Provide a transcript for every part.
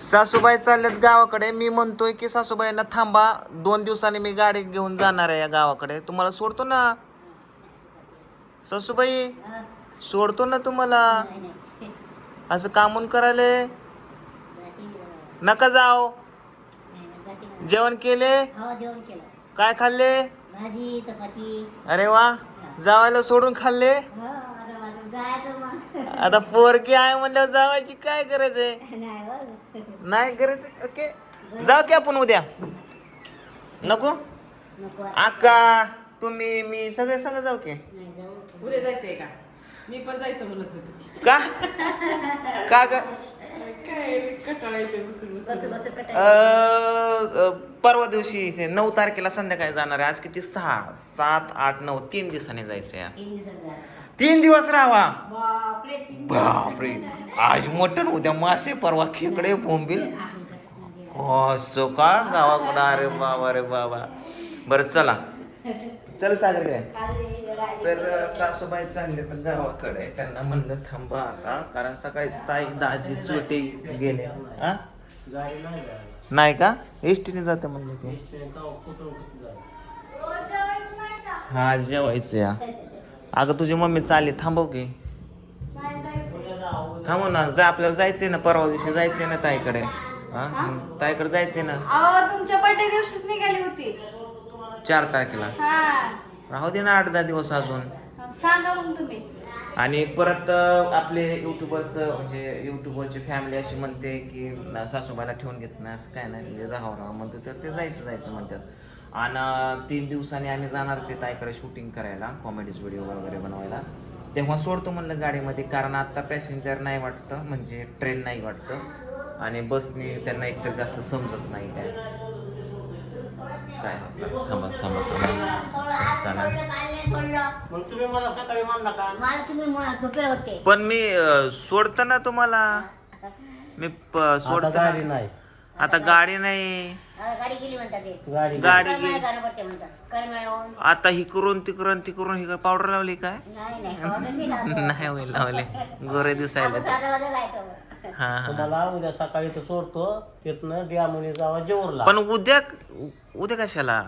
सासूबाई चालल्यात गावाकडे. मी म्हणतोय की सासूबाईंना थांबा. दोन दिवसांनी मी गाडी घेऊन जाणार आहे या गावाकडे. तुम्हाला सोडतो ना? सासूबाई सोडतो ना तुम्हाला? असं कामून करायले? नका जाओ जेवण केले? काय खाल्ले? अरे वा. जावायला सोडून खाल्ले? आता पोरकी आता पोरगी आहे म्हणल्यावर जावायची काय गरज आहे? नाही गरज ओके. जाऊ की आपण उद्या. नको. आका तुम्ही मी सगळे सगळं जाऊ की. नाही जाऊ. उद्या जायचंय का? मी पण जायचं म्हणत होते. का? का ग? काय बसून बसून अ, परवा दिवशी ते नऊ तारखेला संध्याकाळी जाणार आहे. आज किती? सहा सात आठ नऊ तीन दिवसांनी जायचं या तीन दिवसात जायचं. तीन दिवस राहावा. बापरे तीन बापरे. आज मटण उद्या मासे परवा खेकडे बोंबील. कसं का गावाकडं? अरे बाबा रे बाबा. बरं चला. चल सागर काय? तर सासूबाई चालले तर गावाकडे त्यांना म्हणलं थांबा आता कारण सकाळीच ताई दाजी सुटे गेले. हा नाही का? एसटीने जाते म्हणले की. हा जेवायचं या. अगं तुझी मम्मी चालली थांबव की. थांबव ना जा आपल्याला जायचंय ना परवा दिवशी जायचंय ना ताईकडे. हा? मग ताईकडे जायचंय ना. अहो तुमच्या बर्थडे दिवशीच निघाली होती. चार तारखेला. हा. राहू दे ना आठ दहा दिवस अजून. सांगा मग तुम्ही. आणि परत अं, आपले युट्यूबर्स म्हणजे युट्यूबरची फॅमिली अशी म्हणते की सासूबाईला ठेवून घेत नाही असं काय नाही म्हणजे राहावं राहावं म्हणतो. तर ते जायचं जायचं म्हणतात. आणि तीन दिवसांनी आम्ही जाणारच आहे ताईकडे शूटिंग करायला कॉमेडीज व्हिडिओ वगैरे बनवायला. तेव्हा सोडतो म्हणलं गाडीमध्ये कारण आता पॅसेंजर नाही वाटतं म्हणजे ट्रेन नाही वाटतं. आणि बसने त्यांना एकतर जास्त समजत नाही काय काय थांबा थांबा थांबा. चालेल मग तुम्ही मला सकाळी म्हणला का? मला तुम्ही म- झोपेला होते. पण मी अ, सोडतो ना तुम्हाला. मी सोडतो. नाही. आता गाडी नाही. आता गाडी गेली म्हणतात ते. गाडी गाडी करमाळा गेली. जाणं पडते म्हणतात. करमाळ्याहून आता ही करून ती करून ती करून ही पावडर लावली काय? नाही नाही स्वागत नाही लावतो. नाही होईल लावले. गोरे दिसायला आपण साधा वाजा राहतो हा हा. तुम्हाला उद्या सकाळी तर सोडतो. तिथनं डियामुनी जावा जेवरला. पण उद्या उद्या कशाला?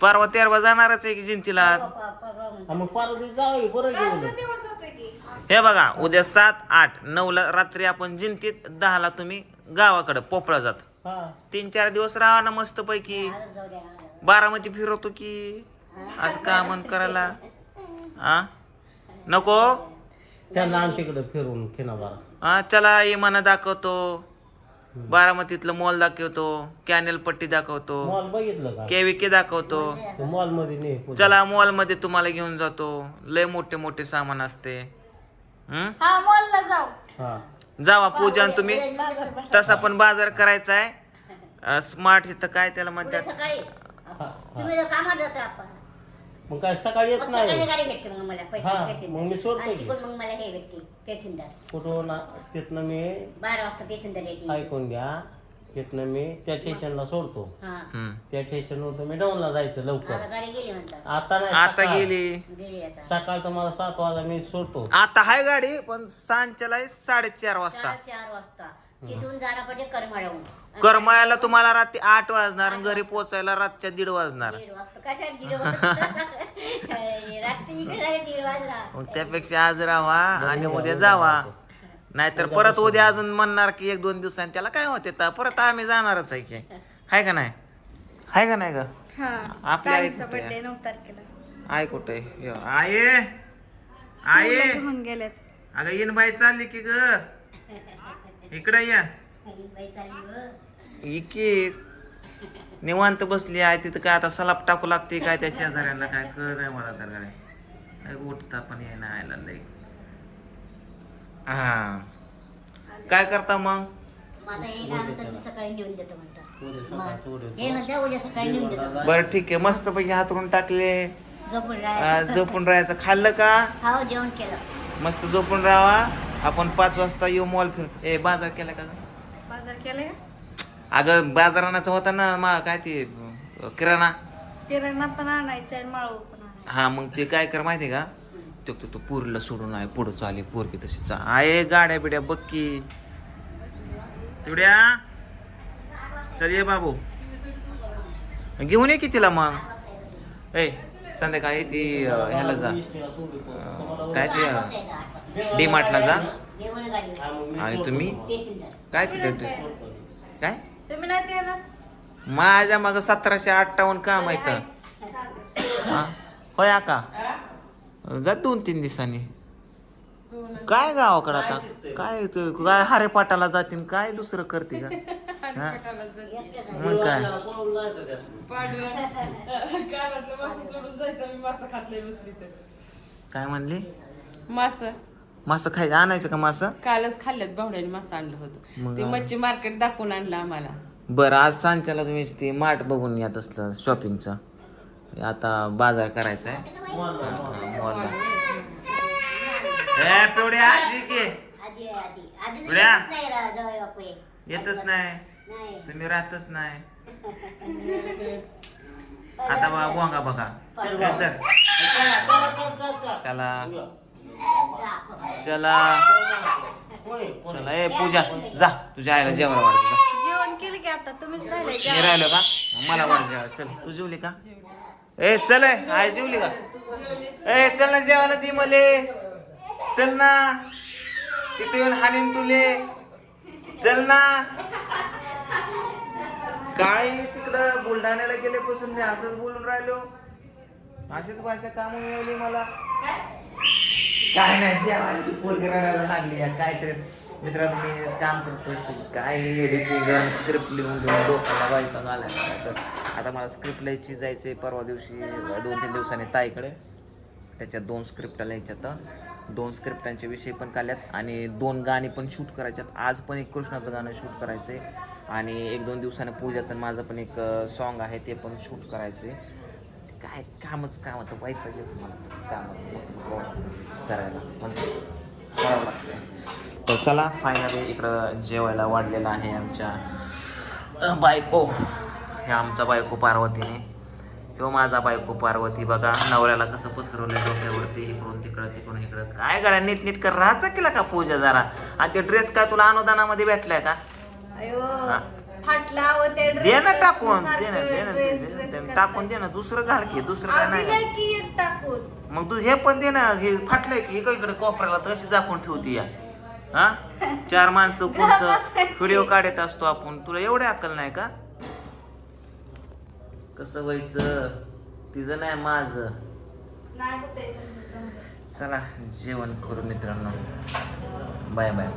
परवा तेरवा जाणारच आहे की जिंतीला. हा, मग बरं घेऊन हे बघा उद्या सात आठ नऊला रात्री आपण जिंतीत दहाला तुम्ही गावाकडे पोपळा जात. तीन चार दिवस राहा ना मस्त पैकी बारामती फिरवतो की. असं का मन करायला. आ? नको? त्यांना आण तिकडे फिरून खिना बारा हा चला इमाना दाखवतो. बारामतीतलं मॉल दाखवतो. कॅनेल पट्टी दाखवतो. मॉल बघितलं का? केविके दाखवतो. मॉलमध्ये. चला मॉलमध्ये तुम्हाला घेऊन जातो. लय मोठे मोठे सामान असते. हम्म हा मॉलला जाऊ. हा. जावा पूजन तुम्ही. तसा पण बाजार करायचा आहे. स्मार्ट इथं काय त्याला म्हणतात? सकाळी. हा, तुम्ही जर कामात जाता आपण. मग काय सकाळी येत मग सकाळी नाही गाडी भेटते मग मला पैसे हा, पैसे. मग मी सोडतो आणि की. तिकडून मग मला हे भेटते पेशिंदर कुठून ना तिथनं मी बारा वाजता पेशिंदर येते. ऐकून घ्या. तिथनं मी त्या स्टेशनला सोडतो. हा. हम्म. त्या स्टेशनवर मी डाऊनला जायचं आता लवकर गाडी गेली म्हणतात. आता नाही आता सकाळ. गेली. गेली आता. सकाळ तुम्हाला सात वाजता मी सोडतो. आता हाय गाडी पण सांच्याला आहे साडेचार वाजता. चार चार वाजता. तिथून जायला पाहिजे करमाळ्याहून. आणि करमायाला तुम्हाला रात्री आठ वाजणार आणि घरी पोचायला रातच्या दीड वाजणार. दीड वाजता. कशात दीड वाजता? रात्री इकडे झाले दीड वाजला मग त्यापेक्षा आज राहा आणि उद्या जावा. नाहीतर परत उद्या अजून म्हणणार की एक दोन दिवसांनी त्याला काय होते तर परत आम्ही जाणारच आहे की. हाय का नाही? हाय का नाही ग? हा. आपल्या आई कुठे बर्थडे नऊ तारखेला. आय कुठे आये. आये. घेऊन गेलेत. अगं येन बाई चालली की ग. इकडे या. बाई चालली व. इके. निवांत बसली आहे तिथं काय आता सलाप टाकू लागते काय त्या शेजाऱ्यांना काय कळ नाही मला तर काय. उठता पण येईना आयला लई. हा. काय करता मग? हे मी सकाळी नेऊन देतो म्हणतात. उद्या सकाळचं उद्या हे म्हणतात उद्या सकाळी नेऊन देतो. बरं ठीक आहे. मस्त पैकी हातरून टाकले. झोपून आ, राहायचं. झोपून राहायचं. खाल्लं का? हो जेवण केलं. मस्त झोपून राहावा. आपण पाच वाजता येऊ मॉल फिर ए बाजार केला का ग? बाजार केलाय अगं बाजारानाचा होता ना मा काय ते अं, किराणा? किराणा पण आणायचा आणि माळव पण आणायचा हा मग ते काय कर माहिती का? तो तो पुरीला सोडून आहे पुढं चाले तशी चा आहे गाड्या बिड्या बघ की. तेवढ्या चल ये बाबू. घेऊन ये की तिला मग. ए संध्याकाळी ती ह्याला जा. काय ते डी मार्टला जा. आणि. तुम्ही? काय तिथे. काय? तुम्ही नाही देणार माझ्या मग सतराशे अठ्ठावन्न तर हा? होय आका? जा दोन तीन दिवसांनी. काय गावाकडं आता? काय ते- काय हारेपाटाला जातीन काय दुसरं करते का? हा? मग काय? त्याला पळून जायचं त्यातून. कानातलं मासं सोडून जायचं मी मासं खातलंय बसलीचं काय म्हणली? मासं. मासं खाय आणायचं का मासं? कालच खाल्ल्यात भावड्याने मासं आणलं होतं. मग ते आ- मच्छी मार्केट दाखवून आणलं आम्हाला. बरं आज सांच्याला तुम्ही ते मार्ट बघून येत असलं शॉपिंगचं आता बाजार करायचा आहे मॉलला ए पिवड्या आजी की? आधी पुढ्या. येतच नाही रा- जावई बापू हे. येतच नाही? नाही. तुम्ही राहतच नाही. आता बघा बोंगा बघा. चल काय तर? चला, चला, चला, चला. चला जा. चला होय, होय. चला ए पूजा जा. तुझ्या आईला जेवण वाढत जा. जेवण केलं की आता? तुम्हीच राहिले मी राहिलो का? मला वाढ जेवा चल तू जेवली का? ए चल ए, आई जेवली का? ए चल ना जेवायला ती मले. चल ना. तिथे येऊन हाणीन तुले. चल ना. काय तिकडं बुलढाण्याला गेल्यापासून मी असंच बोलून राहिलो. अशीच भाषा का म्हणून मला? काय नाही जेवायची पोरगी रडायला लागली आहे. काहीतरी. मित्रांनो मी काम करतो असते. काय एडिटिंग स्क्रिप्ट लिहून घेऊन डोक्याला वाईट आला तर आता मला स्क्रिप्ट लिहायची जायचे परवा दिवशी दोन तीन दिवसांनी ताईकडे. त्याच्यात दोन स्क्रिप्ट लिहायच्यात. दोन स्क्रिप्टांचे विषय पण काढल्यात आणि दोन गाणी पण शूट करायच्यात. आज पण एक कृष्णाचं गाणं शूट करायचं आहे आणि एक दोन दिवसानं पूजाचं आणि माझं पण एक सॉन्ग आहे ते पण शूट करायचं आहे काय कामच काम होतं वाईट पाहिजे तुम्हाला कामच करायला. म्हणजे करावं तर चला फायनली इकडं जेवायला वाढलेलं आहे आमच्या बायको. हे आमचा बायको पार्वतीने. किंवा माझा बायको पार्वती बघा. नवऱ्याला कसं पसरवलं डोक्यावरती इकडून तिकडं तिकडून इकडं. काय करा नीट नीट कर. राहायचा केला का पूजा जरा. आणि ते ड्रेस काय तुला अनुदानामध्ये भेटलाय का? अयो हा. फाटला व ते दे ना टाकून. सारखं दे ना दे ना dress- दे- dress दे- करताय. टाकून दे ना. दुसरं घाल की दुसरं काय अहो, नाही. दिलंय की एक टाकून. मग तू हे पण दे ना. हे फाटलंय की इकडे इकडे कोपऱ्याला तशी दाखवून ठेवती या. हा? चार माणसं कोणचं? व्हिडिओ काढत असतो आपण. तुला एवढे अक्कल नाही का? कसं व्हायचं? तिचं नाही माझं. तुमचं. चला जेवण करू मित्रांनो. Bye bye.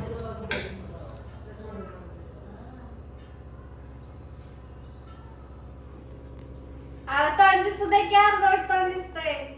तोंड दिसू दे की अर्धवट तोंड दिसतंय.